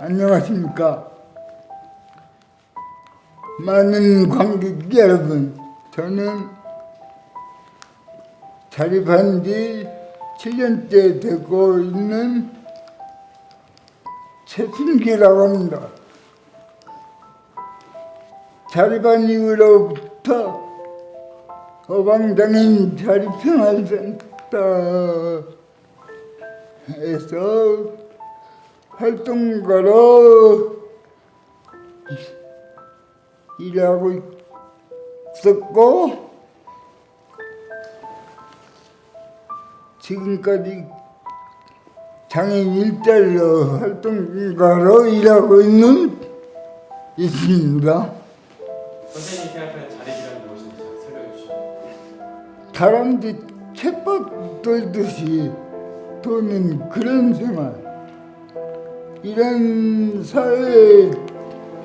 안녕하십니까. 많은 관객 여러분, 저는 자립한 지 7년째 되고 있는 최순기라고 합니다. 자립한 이후로부터 어방장인 자립생활센터에서 활동가로 일하고 있었고 지금까지 장애인 일자리로 활동가로 일하고 있는 있습니다. 선생님이 생각하는 자립이란 무엇인지 잘 설명해 주시죠. 다람쥐 챗밥 돌듯이 도는 그런 생활 이런 사회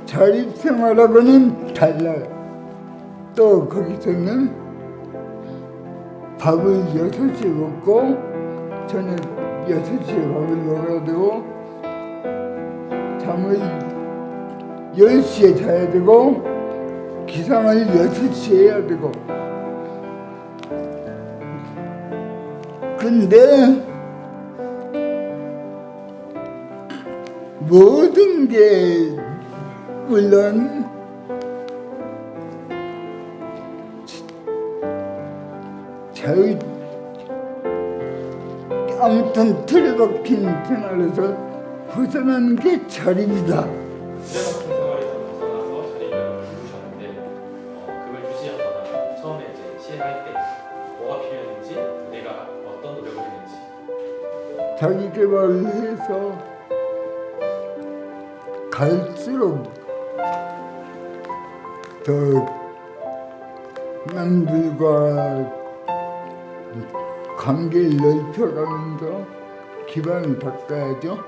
자립 생활하고는 달라요. 또 거기서는 밥을 여섯 시에 먹고 저는 여섯 시에 밥을 먹어야 되고 잠을 열 시에 자야 되고 기상을 여섯 시에 해야 되고. 근데 모든 게 물론 저희 아무튼 틀에 박힌 생활에서 벗어나는 게 했는지 자기 개발을 해서 갈수록 더 남들과 관계를 넓혀가면서 기반을 닦아야죠.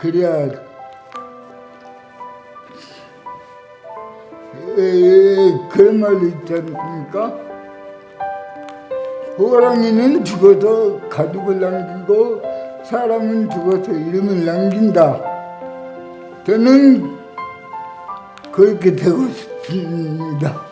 그래야 에, 그런 말이 있지 않습니까? 호랑이는 죽어서 가죽을 남기고 사람은 죽어서 이름을 남긴다. 저는 그렇게 되고 싶습니다.